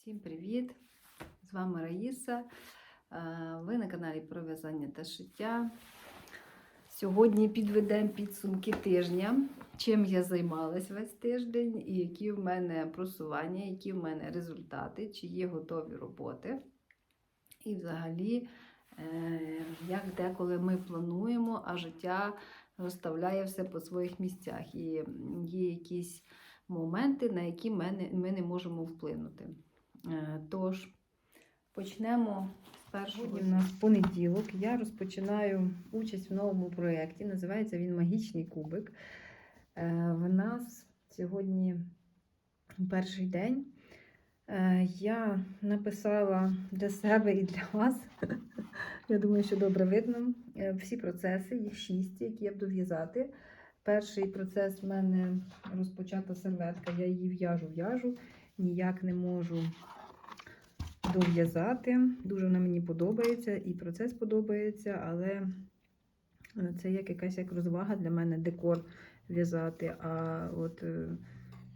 Всім привіт! З вами Раїса. Е, Ви на каналі про в'язання та шиття. Сьогодні підведемо підсумки тижня, чим я займалась весь тиждень, і які в мене просування, які в мене результати, чи є готові роботи. І взагалі, е, як деколи ми плануємо, а життя розставляє все по своїх місцях. І є якісь моменти, на які ми не можемо вплинути. Е, Тож, почнемо з першого. Сьогодні в нас понеділок. Я розпочинаю участь в новому проєкті. Називається він Магічний кубик. Е, В нас сьогодні перший день. Е, Я написала для себе і для вас. Я думаю, що добре видно. Всі процеси, їх шість, які я буду в'язати. Перший процес в мене розпочата серветка. Я її в'яжу, в'яжу. Ніяк не можу дов'язати. Дуже вона мені подобається, і процес подобається, але е, це як якась як розвага для мене декор в'язати. А от е,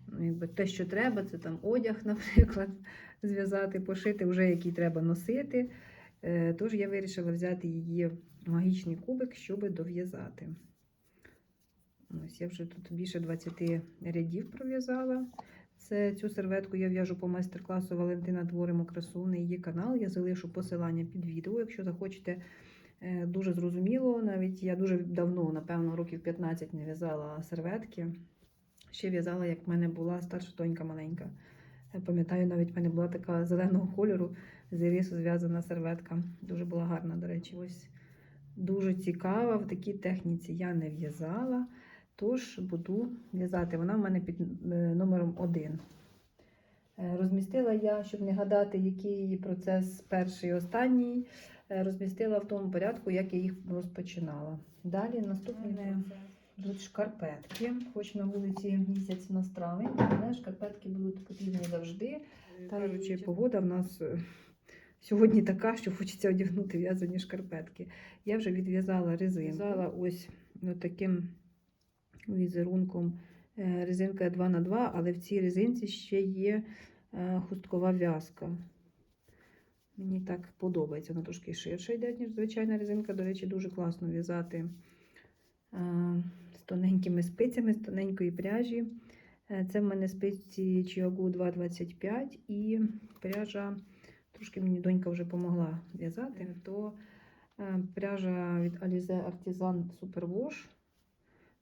ну, якби те, що треба, це там одяг, наприклад, зв'язати, пошити, вже який треба носити. Е, Тож я вирішила взяти її магічний кубик, щоб дов'язати. Ось я вже тут більше 20 рядів пров'язала. Це цю серветку я в'яжу по майстер-класу Валентина Творимо красу на її канал. Я залишу посилання під відео, якщо захочете. Е, Дуже зрозуміло. Навіть я дуже давно, напевно, років 15 не в'язала серветки. Ще в'язала, як в мене була старша донька маленька. Пам'ятаю, навіть в мене була така зеленого кольору з ірису зв'язана серветка. Дуже була гарна, до речі. Ось дуже цікава. В такій техніці я не в'язала. Тож буду в'язати. Вона в мене під е, номером 1. Розмістила я, щоб не гадати, який процес перший і останній. е, Розмістила в тому порядку, як я їх розпочинала. Далі наступний процес будуть шкарпетки. Хоч на вулиці місяць на травень, але шкарпетки будуть потрібні завжди. Та кажучи, погода в нас е, сьогодні така, що хочеться одягнути в'язані шкарпетки. Я вже відв'язала резинку. В'язала ось таким візерунком е, резинка 2 на 2 але в цій резинці ще є е, хусткова в'язка. Мені так подобається, вона трошки ширша йде, ніж звичайна резинка. До речі, дуже класно в'язати е, з тоненькими спицями, з тоненької пряжі. Це в мене спиці Chiagu 225 і пряжа, трошки мені донька вже допомогла в'язати, то пряжа від Alize Artisan Superwash.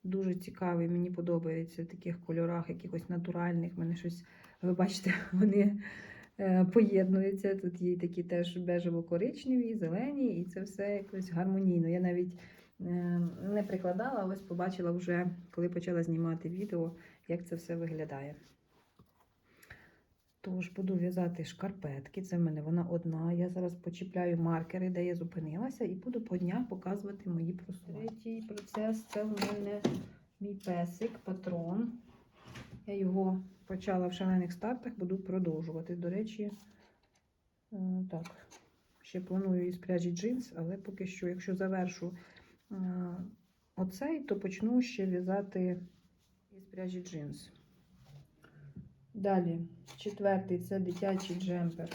Дуже цікавий, мені подобається в таких кольорах, якихось натуральних. Мене щось, ви бачите, вони е, поєднуються. Тут є такі теж бежево-коричневі, зелені, і це все якось гармонійно. Я навіть е, не прикладала, ось побачила вже, коли почала знімати відео, як це все виглядає. Тож буду в'язати шкарпетки. Це в мене вона одна. Я зараз почіпляю маркери, де я зупинилася, і буду по днях показувати мої просування. Третій процес це в мене мій песик, патрон. Я його почала в шалених стартах, буду продовжувати. До речі, е, так, ще планую із пряжі джинс, але поки що, якщо завершу е, оцей, то почну ще в'язати із пряжі джинс. Далі, четвертий це дитячий джемпер.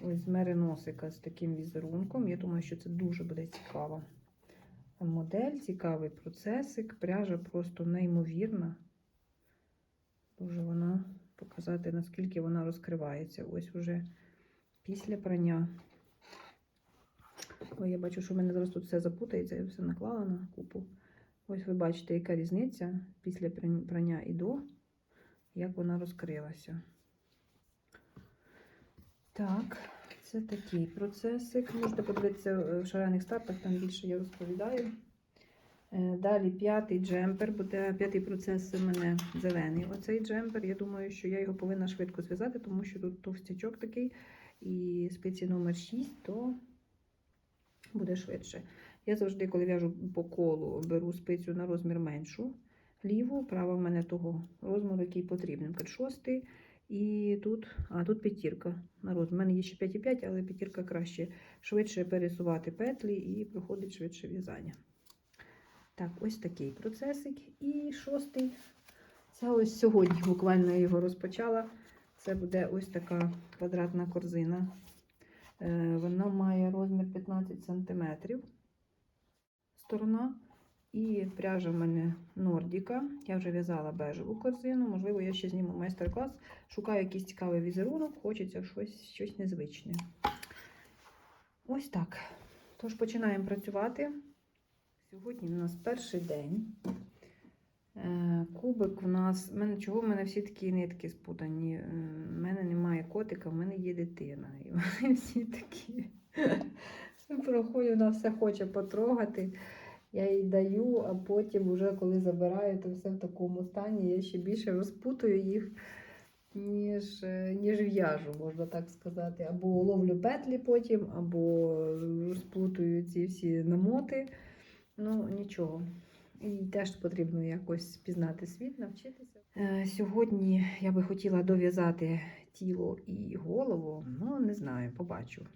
Ось з мериносика з таким візерунком. Я думаю, що це дуже буде цікава модель, цікавий процесик. Пряжа просто неймовірна. Дуже вона показати, наскільки вона розкривається. Ось уже після прання. Ой, я бачу, що в мене зараз тут все запутається, я все наклала на купу. Ось ви бачите, яка різниця після прання і до як вона розкрилася. Так, це такий процесик. Можете подивитися в шарених стартах, там більше я розповідаю. Е, Далі п'ятий джемпер, буде п'ятий процес у мене зелений. Оцей джемпер. Я думаю, що я його повинна швидко зв'язати, тому що тут товстячок такий і спиці номер 6, то буде швидше. Я завжди, коли в'яжу по колу, беру спицю на розмір меншу ліву, права в мене того розміру, який потрібен. Шостий. І тут, а тут п'ятірка на розмір. У мене є ще 5,5, але п'ятірка краще швидше пересувати петлі і проходить швидше в'язання. Так, ось такий процесик. І шостий. Це ось сьогодні буквально я його розпочала. Це Це буде ось така квадратна корзина. Е, Вона має розмір 15 см. Сторона. І пряжа в мене Нордіка. Я вже в'язала бежеву корзину. Можливо, я ще зніму майстер-клас. Шукаю якийсь цікавий візерунок, хочеться щось, щось незвичне. Ось так. Тож починаємо працювати. Сьогодні у нас перший день. Е, Кубик у нас. Чого в мене всі такі нитки спутані? Е, В мене немає котика, в мене є дитина. І вони всі такі. Проходять, вона все хоче потрогати. Я їй даю, а потім, уже коли забираю, то все в такому стані. Я ще більше розпутую їх, ніж, е, ніж в'яжу, можна так сказати. Або ловлю петлі потім, або розплутую ці всі намоти. Ну, нічого. І теж потрібно якось пізнати світ, навчитися. Е, сьогодні я би хотіла дов'язати тіло і голову. Ну, не знаю, побачу.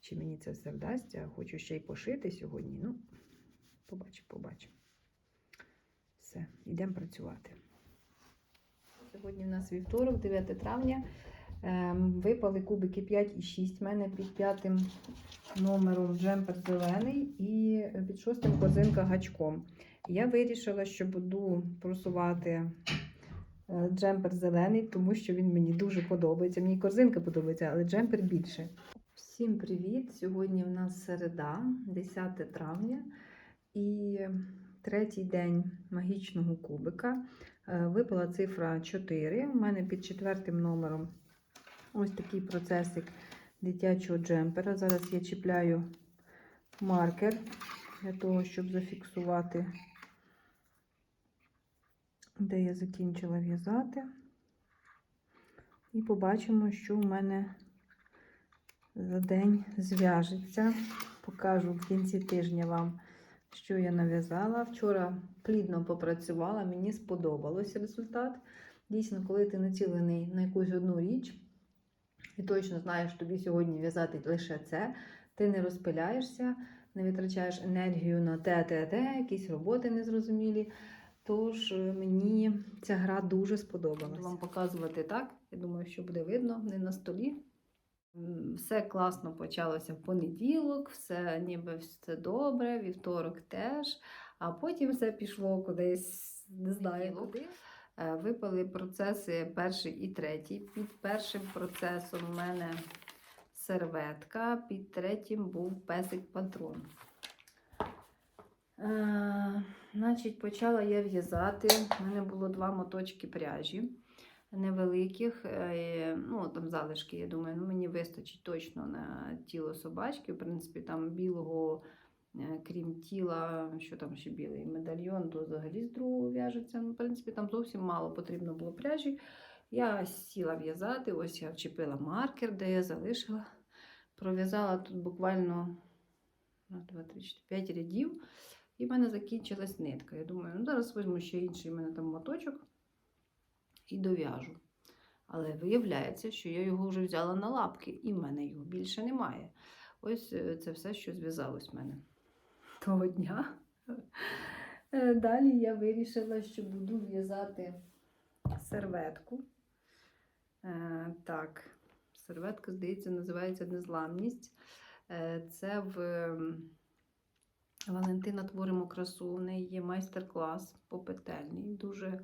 Чи мені це все вдасться? Хочу ще й пошити сьогодні. Ну, побачу, побачу. Все, йдемо працювати. Сьогодні в нас вівторок, 9 травня. Ем, Випали кубики 5 і 6. У мене під п'ятим номером джемпер зелений і під шостим корзинка гачком. Я вирішила, що буду просувати е, джемпер зелений, тому що він мені дуже подобається. Мені корзинка подобається, але джемпер більше. Всім привіт! Сьогодні в нас середа, 10 травня, і третій день магічного кубика. Е, Випала цифра 4. У мене під четвертим номером ось такий процесик дитячого джемпера. Зараз я чіпляю маркер для того, щоб зафіксувати, де я закінчила в'язати. І побачимо, що в мене за день зв'яжеться. Покажу в кінці тижня вам, що я нав'язала. Вчора плідно попрацювала, мені сподобалось результат. Дійсно, коли ти націлений на якусь одну річ, і точно знаєш, тобі сьогодні в'язати лише це, ти не розпиляєшся, не витрачаєш енергію на те, те, те, якісь роботи незрозумілі. Тож е, мені ця гра дуже сподобалася. Буду вам показувати так. Я думаю, що буде видно не на столі. Все класно почалося в понеділок, все ніби все добре, вівторок теж. А потім все пішло кудись, не знаю куди. Е, Випали процеси перший і третій. Під першим процесом в мене серветка, під третім був песик патрон. Е, значить, почала я в'язати. У мене було два моточки пряжі невеликих. е, Ну, там залишки, я думаю, ну, мені вистачить точно на тіло собачки. В принципі, там білого, е, крім тіла, що там ще білий медальйон, то взагалі з другого в'яжеться. Ну, в принципі, там зовсім мало потрібно було пряжі. Я сіла в'язати, ось я вчепила маркер, де я залишила. Пров'язала тут буквально 2, 3, 4, 5 рядів. І в мене закінчилась нитка. Я думаю, ну зараз візьму ще інший в мене там моточок і дов'яжу. Але виявляється, що я його вже взяла на лапки, і в мене його більше немає. Ось е, це все, що зв'язалось в мене того дня. Е, Далі я вирішила, що буду в'язати серветку. Е, Так, серветка, здається, називається Незламність. Це в ем, Валентина Творимо красу. В неї є майстер-клас по петельні. Дуже,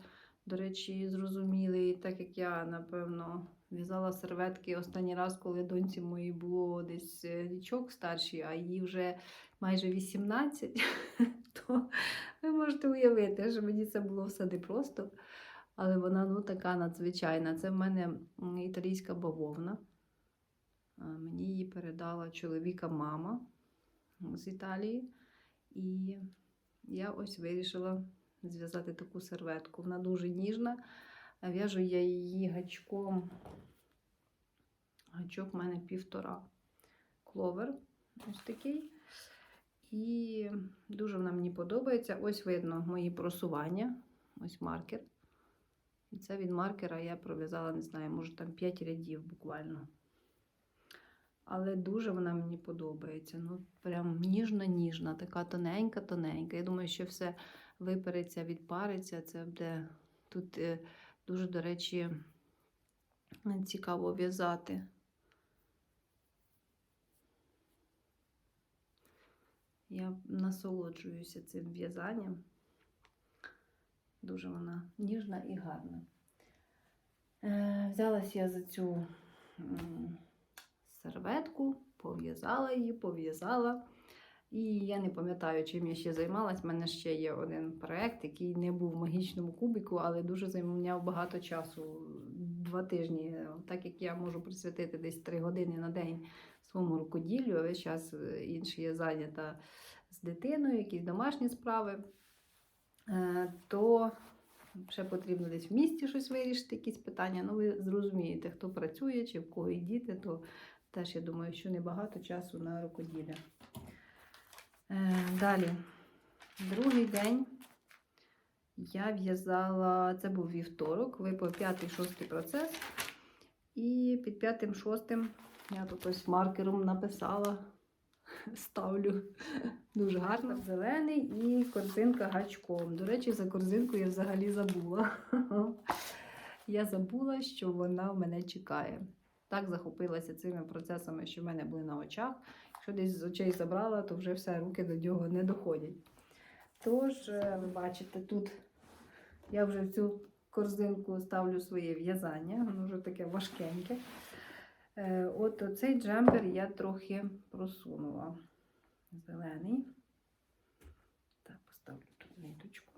до речі, зрозумілий, так як я, напевно, в'язала серветки останній раз, коли доньці моїй було десь е, річок старший, а їй вже майже 18, то ви можете уявити, що мені це було все непросто. Але вона ну, така надзвичайна. Це в мене італійська бавовна. Мені її передала чоловіка мама з Італії. І я ось вирішила зв'язати таку серветку. Вона дуже ніжна. В'яжу я її гачком. Гачок в мене півтора. Кловер ось такий. І дуже вона мені подобається. Ось видно мої просування. Ось маркер. І це від маркера я пров'язала, не знаю, може там 5 рядів буквально. Але дуже вона мені подобається. Ну, прям ніжна-ніжна, така тоненька-тоненька. Я думаю, що все випереться, відпариться. Це буде тут е, дуже, до речі, цікаво в'язати. Я насолоджуюся цим в'язанням. Дуже вона ніжна і гарна. Е, взялась я за цю серветку, пов'язала її, пов'язала. І я не пам'ятаю, чим я ще займалась. У мене ще є один проєкт, який не був в магічному кубику, але дуже займав багато часу два тижні. Так як я можу присвятити десь три години на день своєму рукоділлю, а весь час е, інший я зайнята з дитиною, якісь домашні справи, е, то ще потрібно десь в місті щось вирішити, якісь питання. Ну, ви зрозумієте, хто працює чи в кого є діти, то теж я думаю, що небагато часу на рукоділля. Е, Далі, другий день я в'язала, це був вівторок, випав п'ятий-шостий процес. І під п'ятим-шостим я тут ось маркером написала, ставлю дуже гарно. Зелений і корзинка гачком. До речі, за корзинку я взагалі забула. Я забула, що вона в мене чекає. Так захопилася цими процесами, що в мене були на очах. Якщо десь з очей забрала, то вже все, руки до нього не доходять. Тож, е, ви бачите, тут я вже в цю корзинку ставлю своє в'язання, воно вже таке важкеньке. Е, От цей джемпер я трохи просунула. Зелений. Так, поставлю тут ниточку.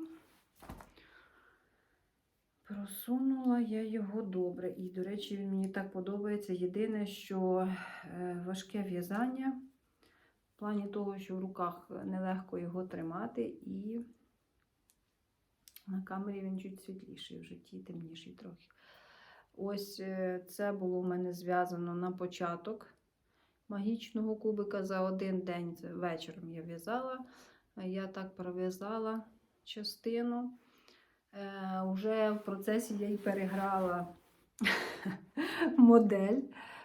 Просунула я його добре. І, до речі, він мені так подобається. Єдине, що е, важке в'язання в плані того, що в руках нелегко його тримати, і на камері він чуть світліший, в житті темніший трохи. Ось е, це було у мене зв'язано на початок магічного кубика за один день. Вечором я в'язала. Я так пров'язала частину. Е, Уже в процесі я й переграла модель.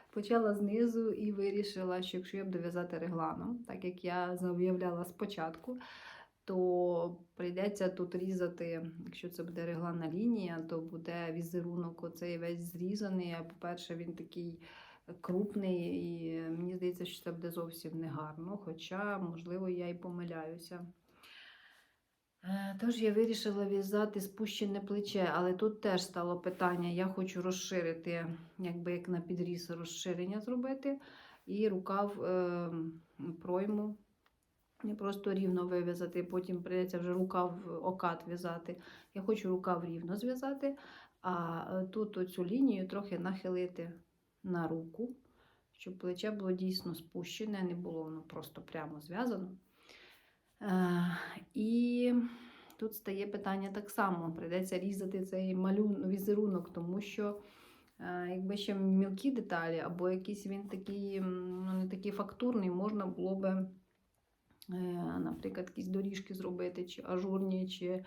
Почала знизу і вирішила, що якщо я буду в'язати регланом, так як я заявляла спочатку, то прийдеться тут різати, якщо це буде регланна лінія, то буде візерунок оцей весь зрізаний. А по-перше, він такий крупний, і мені здається, що це буде зовсім негарно. Хоча, можливо, я і помиляюся. Е, Тож я вирішила в'язати спущене плече, але тут теж стало питання: я хочу розширити, якби як на підріз розширення зробити, і рукав е, пройму не просто рівно вив'язати, потім прийдеться вже рукав окат в'язати. Я хочу рукав рівно зв'язати, а е, тут оцю лінію трохи нахилити на руку, щоб плече було дійсно спущене, не було воно просто прямо зв'язано. Е, І тут стає питання так само: прийдеться різати цей малюн, візерунок, тому що е, якби ще мілкі деталі, або якийсь він такий, ну, не такий фактурний, можна було би, е, наприклад, якісь доріжки зробити, чи ажурні, чи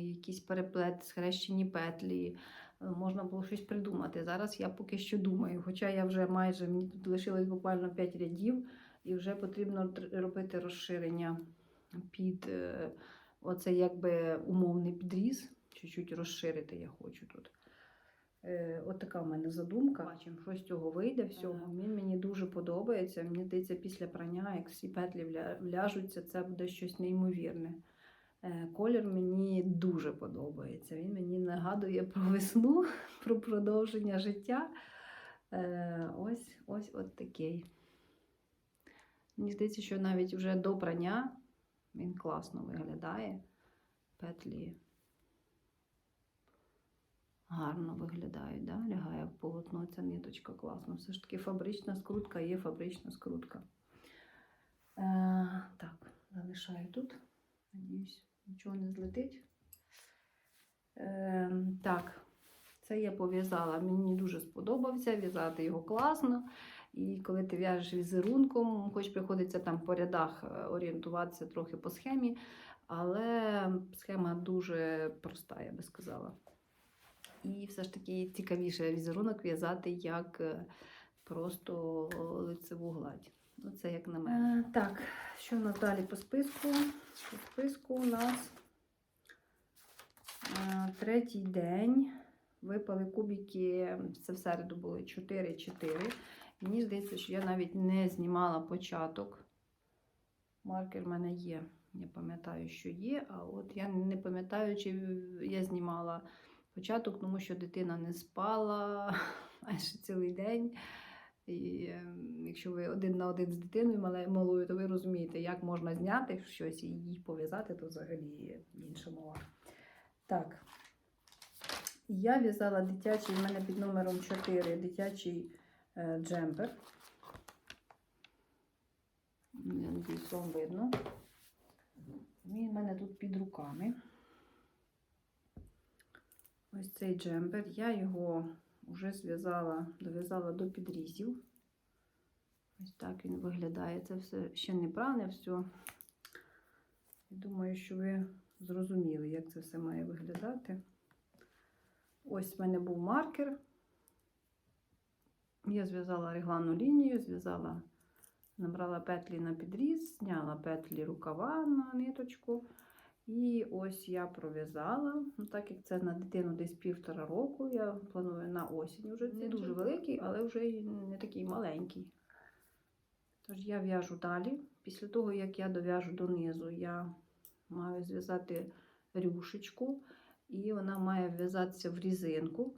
якийсь переплет, схрещені петлі. Можна було щось придумати. Зараз я поки що думаю, хоча я вже майже мені тут лишилось буквально 5 рядів, і вже потрібно робити розширення під е, оце якби умовний підріз. Чуть-чуть розширити я хочу тут. Е, От така в мене задумка. Бачимо, що з цього вийде всього. Він мені дуже подобається. Мені здається, після прання, як всі петлі вля- вляжуться, це буде щось неймовірне. Е, Колір мені дуже подобається. Він мені нагадує про весну, про продовження життя. Ось ось от такий. Мені здається, що навіть вже до прання він класно виглядає. Петлі гарно виглядають, да? лягає в полотно ця ниточка класно. Все ж таки фабрична скрутка є фабрична скрутка. Е, так, залишаю тут. Надіюсь, нічого не злетить. Е, так, це я пов'язала. Мені дуже сподобався, в'язати його класно. І коли ти в'яжеш візерунком, хоч приходиться там по рядах е, орієнтуватися трохи по схемі, але схема дуже проста, я би сказала. І все ж таки цікавіше візерунок в'язати як е, просто лицеву гладь. Ну, це як на мене. Так, що в нас далі по списку? По списку у нас е, третій день. Випали кубики, це в середу було 4-4. Мені здається, що я навіть не знімала початок. Маркер в мене є. Я пам'ятаю, що є, а от я не пам'ятаю, чи я знімала початок, тому що дитина не спала майже цілий день. І е, якщо ви один на один з дитиною малою, то ви розумієте, як можна зняти щось і їх пов'язати, то взагалі інша мова. Так. Я в'язала дитячий, в мене під номером 4 дитячий е, джемпер. Я надіюсь, вам видно. Він в мене тут під руками. Ось цей джемпер. Я його вже зв'язала, дов'язала до підрізів. Ось так він виглядає. Це все ще не пране все. Думаю, що ви зрозуміли, як це все має виглядати. Ось в мене був маркер. Я зв'язала реглану лінію, зв'язала, набрала петлі на підріз, зняла петлі рукава на ниточку. І ось я пров'язала. Ну, так як це на дитину десь півтора року, я планую на осінь вже. Не дуже великий, але вже й не такий маленький. Тож я в'яжу далі. Після того, як я дов'яжу донизу, я маю зв'язати рюшечку, і вона має в'язатися в різинку.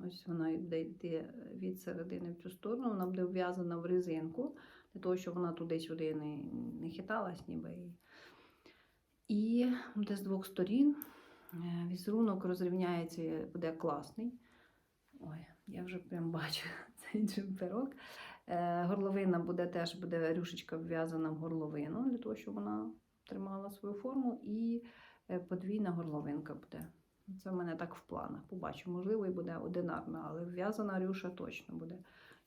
Ось вона йти від середини в цю сторону, вона буде в'язана в резинку, для того, щоб вона туди-сюди не, не хиталась ніби. І буде з двох сторін. Е, Візерунок розрівняється, буде класний. Ой, я вже прям бачу цей джемперок. Е, Горловина буде теж буде рюшечка вв'язана в горловину, для того, щоб вона тримала свою форму, і е, подвійна горловинка буде. Це в мене так в планах. Побачу, можливо, і буде одинарна, але в'язана рюша точно буде.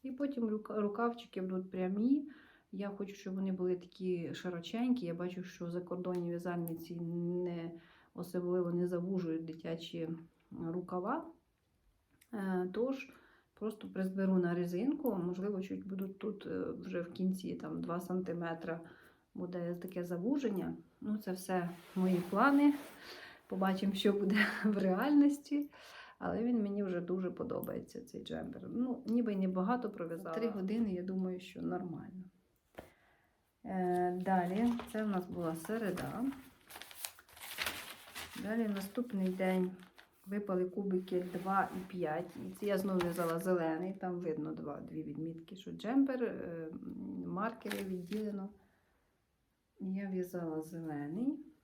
І потім рукавчики будуть прямі. Я хочу, щоб вони були такі широченькі. Я бачу, що закордонні в'язальниці не особливо не завужують дитячі рукава. Е, Тож просто призберу на резинку, можливо, чуть будуть тут е, вже в кінці там 2 см буде таке завуження. Ну, це все мої плани. Побачимо, що буде в реальності. Але він мені вже дуже подобається, цей джемпер. Ну, ніби й небагато пров'язала. Три години, я думаю, що нормально. Е, далі, це в нас була середа. Далі наступний день випали кубики 2 і 5. І це я знову в'язала зелений, там видно два, дві відмітки, що джемпер, е, маркери відділено. І Я в'язала зелений.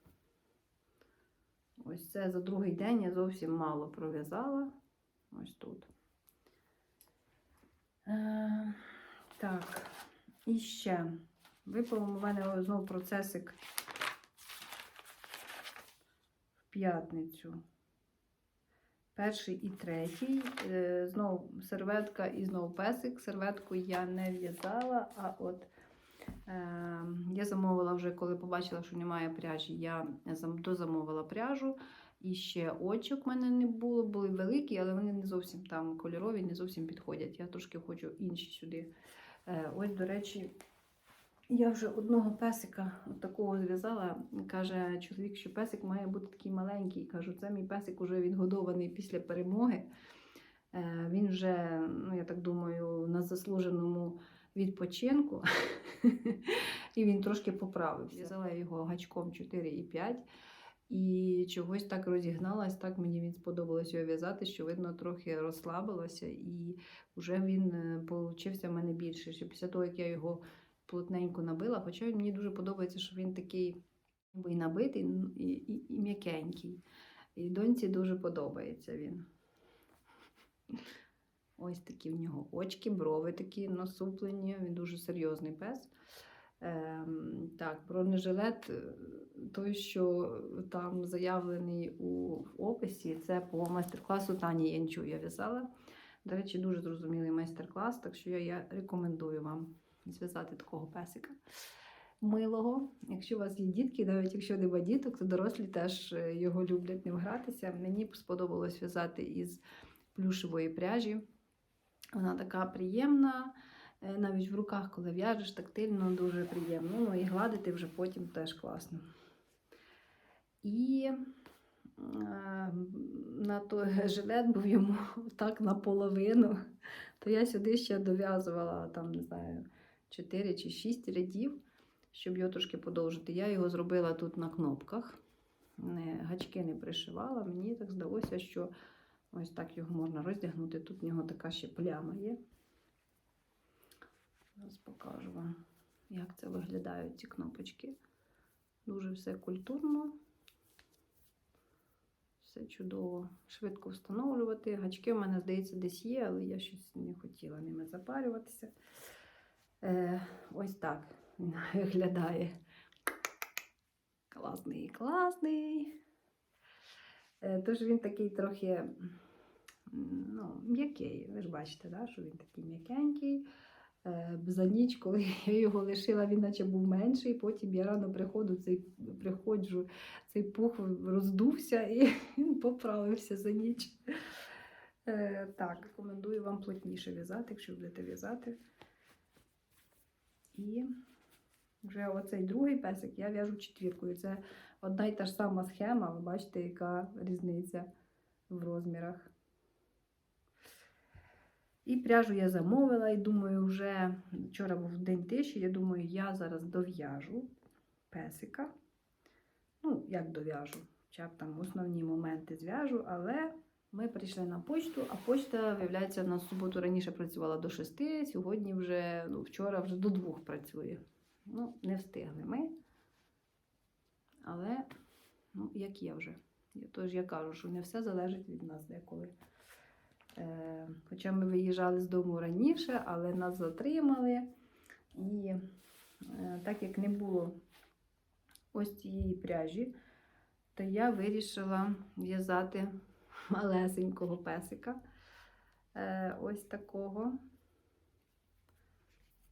Ось це за другий день я зовсім мало пров'язала. Ось тут. Е, так, і ще випав у мене знову процесик в п'ятницю. Перший і третій. Е, Знову серветка і знову песик. Серветку я не в'язала, а от я замовила вже, коли побачила, що немає пряжі, я дозамовила пряжу. І ще очок в мене не було, були великі, але вони не зовсім там кольорові, не зовсім підходять. Я трошки хочу інші сюди. Е, Ось, до речі, я вже одного песика такого зв'язала. Каже чоловік, що песик має бути такий маленький. Кажу, це мій песик уже відгодований після перемоги. Е, Він вже, ну я так думаю, на заслуженому відпочинку. І він трошки поправився. В'язала його гачком 4,5. І чогось так розігналась, так мені він сподобалось його в'язати, що видно, трохи розслабилося, і вже він е, получився в мене більше. Що після того, як я його плотненько набила, хоча мені дуже подобається, що він такий і набитий і, і, і м'якенький. І доньці дуже подобається він. Ось такі в нього очки, брови такі насуплені, він дуже серйозний пес. Ем, так, бронежилет, е, той, що там заявлений у в описі, це по майстер-класу Тані Янчу я в'язала. До речі, дуже зрозумілий майстер-клас, так що я, я рекомендую вам зв'язати такого песика милого. Якщо у вас є дітки, навіть якщо нема діток, то дорослі теж е, його люблять ним гратися. Мені сподобалось в'язати із плюшевої пряжі. Вона така приємна. Е, Навіть в руках, коли в'яжеш, тактильно дуже приємно. Ну і гладити вже потім теж класно. І е, на той жилет був йому так наполовину, то я сюди ще дов'язувала там, не знаю, 4 чи 6 рядів, щоб його трошки подовжити. Я його зробила тут на кнопках. Гачки не пришивала. Мені так здалося, що ось так його можна роздягнути. Тут в нього така ще пляма є. Зараз покажу вам, як це виглядають ці кнопочки. Дуже все культурно. Все чудово. Швидко встановлювати. Гачки в мене, здається, десь є, але я щось не хотіла ними запарюватися. Е, ось так він виглядає. Класний, класний. Е, тож він такий трохи ну, м'який. Ви ж бачите, да, що він такий м'якенький. Е, За ніч, коли я його лишила, він наче був менший. Потім я рано приходжу, цей, приходжу, цей пух роздувся і він поправився за ніч. Е, так, рекомендую вам плотніше в'язати, якщо будете в'язати. І вже оцей другий песик я в'яжу четвіркою. Це одна й та ж сама схема, ви бачите, яка різниця в розмірах. І пряжу я замовила, і думаю, вже вчора був день тиші, я думаю, я зараз дов'яжу песика. Ну, як дов'яжу, хоча б там основні моменти зв'яжу, але ми прийшли на почту, а почта, виявляється, на суботу раніше працювала до 6, сьогодні вже, ну, вчора вже до 2 працює. Ну, не встигли ми. Але, ну, як є вже. Тож я кажу, що не все залежить від нас деколи. Е, хоча ми виїжджали з дому раніше, але нас затримали. І е, так як не було ось цієї пряжі, то я вирішила в'язати малесенького песика. Е, ось такого.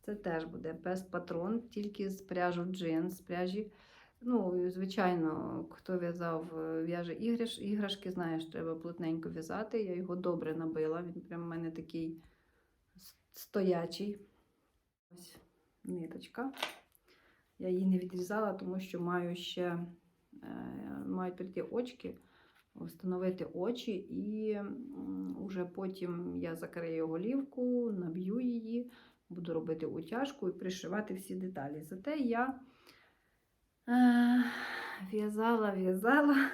Це теж буде пес патрон, тільки з пряжу джинс, з пряжі. Ну, звичайно, хто в'язав, е, в'яже іграш, іграшки, знає, що треба плотненько в'язати. Я його добре набила. Він прям у мене такий стоячий. Ось ниточка. Я її не відрізала, тому що маю ще е, мають прийти очки, встановити очі, і м, уже потім я закрию голівку, наб'ю її, буду робити утяжку і пришивати всі деталі. Зате я в'язала, в'язала.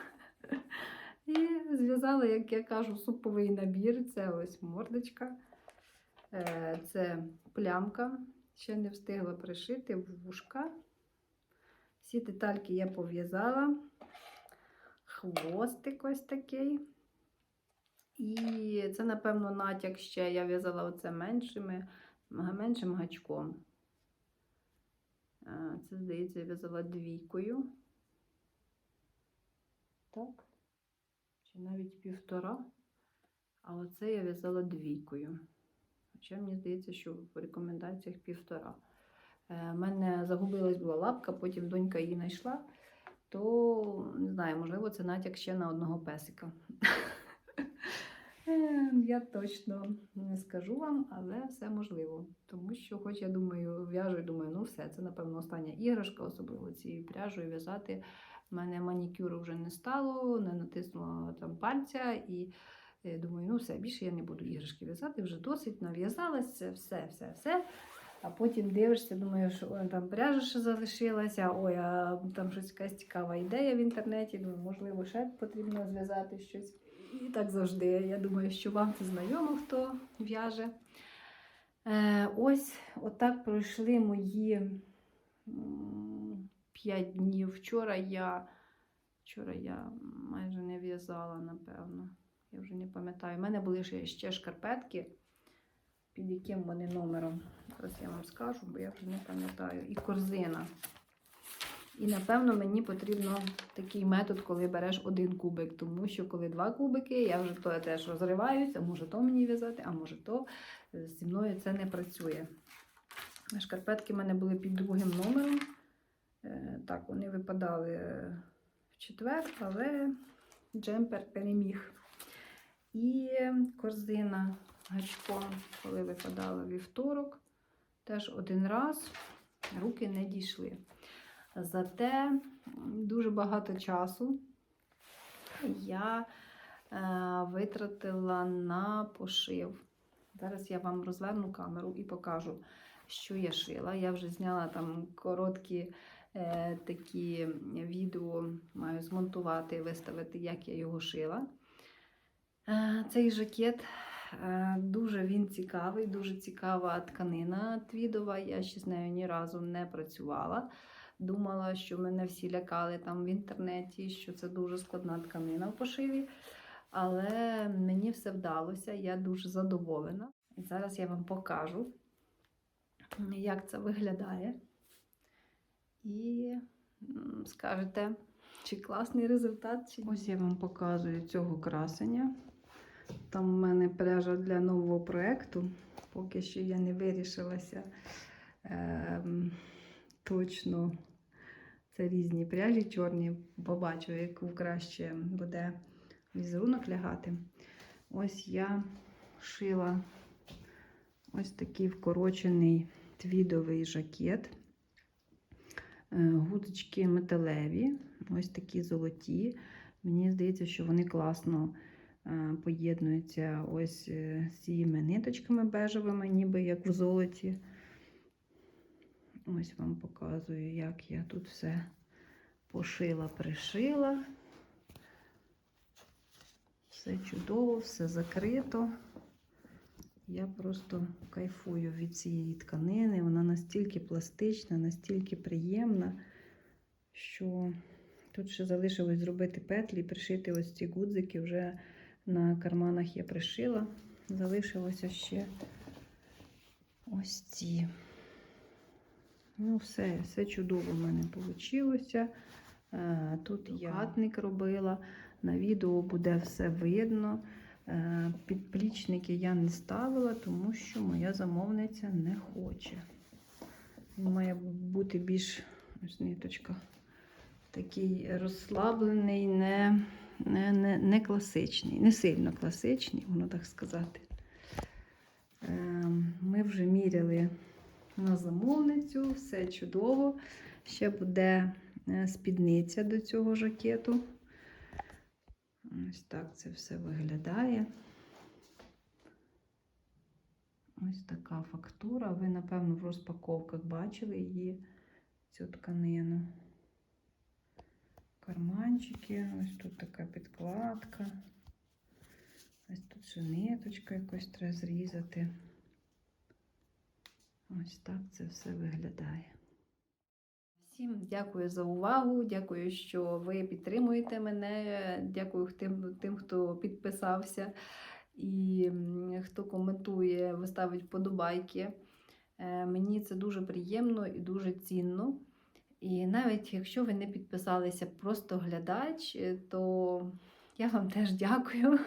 І зв'язала, як я кажу, суповий набір. Це ось мордочка, е, це плямка. Ще не встигла пришити вушка. Всі детальки я пов'язала. Хвостик ось такий. І це, напевно, натяк ще я в'язала оце меншими, меншим гачком. Е, Це, здається, я в'язала двійкою. Так. Чи навіть півтора. А оце я в'язала двійкою. Хоча мені здається, що в рекомендаціях півтора. У мене загубилась була лапка, потім донька її знайшла, то не знаю, можливо, це натяк ще на одного песика. Е, Я точно не скажу вам, але все можливо. Тому що, хоч я думаю, в'яжу думаю, ну все, це, напевно, остання іграшка, особливо цією пряжею в'язати. У мене манікюру вже не стало, не натиснула там пальця і е, думаю, ну все, більше я не буду іграшки в'язати, вже досить нав'язалася, все, все, все. А потім дивишся, думаєш, ой, там пряжа ще залишилася, ой, а там щось якась цікава ідея в інтернеті, думаю, можливо, ще потрібно зв'язати щось. І так завжди. Я думаю, що вам це знайомо, хто в'яже. Е, ось отак пройшли мої 5 днів. Вчора я, вчора я майже не в'язала, напевно. Я вже не пам'ятаю. У мене були ще, ще шкарпетки, під яким вони номером. Зараз я вам скажу, бо я вже не пам'ятаю. І корзина. І напевно мені потрібно такий метод, коли береш один кубик, тому що коли два кубики, я вже то теж розриваюся, може то мені в'язати, а може то Е, зі мною це не працює. Шкарпетки в мене були під другим номером. Е, Так, вони випадали е, в четвер, але джемпер переміг. І корзина гачком, коли випадала вівторок, теж один раз руки не дійшли. Зате дуже багато часу я е, витратила на пошив. Зараз я вам розверну камеру і покажу, що я шила. Я вже зняла там короткі е, такі відео, маю змонтувати і виставити, як я його шила. Е, цей жакет е, дуже він цікавий, дуже цікава тканина твідова. Я ще з нею ні разу не працювала. Думала, що мене всі лякали там в інтернеті, що це дуже складна тканина в пошиві. Але мені все вдалося, я дуже задоволена. І зараз я вам покажу, як це виглядає. І скажете, чи класний результат, чи ні. Ось я вам показую цього красення. Там в мене пряжа для нового проєкту. Поки що я не вирішилася ем, точно. Це різні пряжі чорні. Побачу, яку краще буде візерунок лягати. Ось я шила ось такий вкорочений твідовий жакет. Е, Гудочки металеві, ось такі золоті. Мені здається, що вони класно е, поєднуються ось е, з цими ниточками бежевими, ніби як в золоті. Ось вам показую, як я тут все пошила, пришила. Все чудово, все закрито. Я просто кайфую від цієї тканини. Вона настільки пластична, настільки приємна, що тут ще залишилось зробити петлі пришити ось ці гудзики. Вже на карманах я пришила. Залишилося ще ось ці. Ну, все, все чудово в мене вийшло. Тут я хатник робила. На відео буде все видно. Е, Підплічники я не ставила, тому що моя замовниця не хоче. Він має бути більш ось ниточка, такий розслаблений, не, не, не, не класичний, не сильно класичний, можна так сказати. Е, Ми вже міряли на замовницю, все чудово. Ще буде е, спідниця до цього жакету. Ось так це все виглядає. Ось така фактура. Ви, напевно, в розпаковках бачили її, цю тканину. Карманчики, ось тут така підкладка. Ось тут ще ниточка якось треба зрізати. Ось так це все виглядає. Всім дякую за увагу. Дякую, що ви підтримуєте мене. Дякую тим, тим хто підписався і хто коментує, виставить вподобайки. Е, Мені це дуже приємно і дуже цінно. І навіть якщо ви не підписалися, просто глядач, е, то я вам теж дякую.